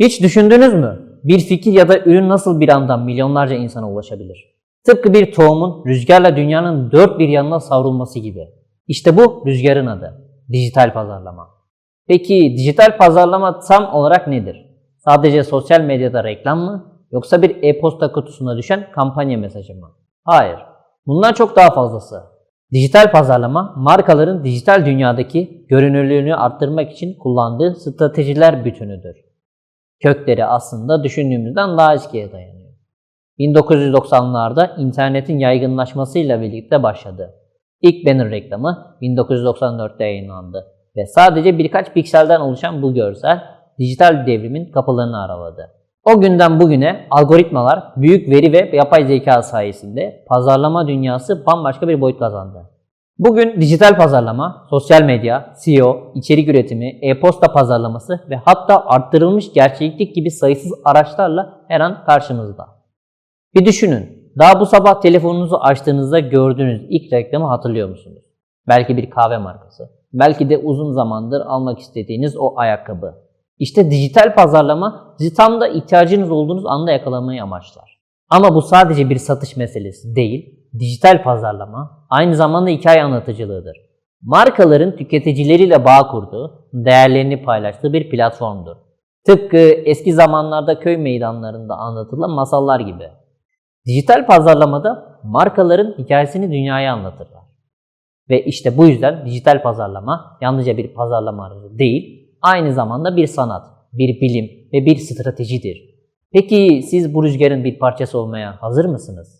Hiç düşündünüz mü? Bir fikir ya da ürün nasıl bir anda milyonlarca insana ulaşabilir? Tıpkı bir tohumun rüzgarla dünyanın dört bir yanına savrulması gibi. İşte bu rüzgarın adı. Dijital pazarlama. Peki dijital pazarlama tam olarak nedir? Sadece sosyal medyada reklam mı? Yoksa bir e-posta kutusuna düşen kampanya mesajı mı? Hayır. Bunlar çok daha fazlası. Dijital pazarlama, markaların dijital dünyadaki görünürlüğünü arttırmak için kullandığı stratejiler bütünüdür. Kökleri aslında düşündüğümüzden daha eskiye dayanıyor. 1990'larda internetin yaygınlaşmasıyla birlikte başladı. İlk banner reklamı 1994'te yayınlandı ve sadece birkaç pikselden oluşan bu görsel dijital devrimin kapılarını araladı. O günden bugüne algoritmalar, büyük veri ve yapay zeka sayesinde pazarlama dünyası bambaşka bir boyut kazandı. Bugün dijital pazarlama, sosyal medya, SEO, içerik üretimi, e-posta pazarlaması ve hatta arttırılmış gerçeklik gibi sayısız araçlarla her an karşımızda. Bir düşünün, daha bu sabah telefonunuzu açtığınızda gördüğünüz ilk reklamı hatırlıyor musunuz? Belki bir kahve markası, belki de uzun zamandır almak istediğiniz o ayakkabı. İşte dijital pazarlama sizi tam da ihtiyacınız olduğunuz anda yakalamayı amaçlar. Ama bu sadece bir satış meselesi değil, dijital pazarlama aynı zamanda hikaye anlatıcılığıdır. Markaların tüketicileriyle bağ kurduğu, değerlerini paylaştığı bir platformdur. Tıpkı eski zamanlarda köy meydanlarında anlatılan masallar gibi. Dijital pazarlamada markaların hikayesini dünyaya anlatırlar. Ve işte bu yüzden dijital pazarlama yalnızca bir pazarlama aracı değil, aynı zamanda bir sanat, bir bilim ve bir stratejidir. Peki siz bu rüzgarın bir parçası olmaya hazır mısınız?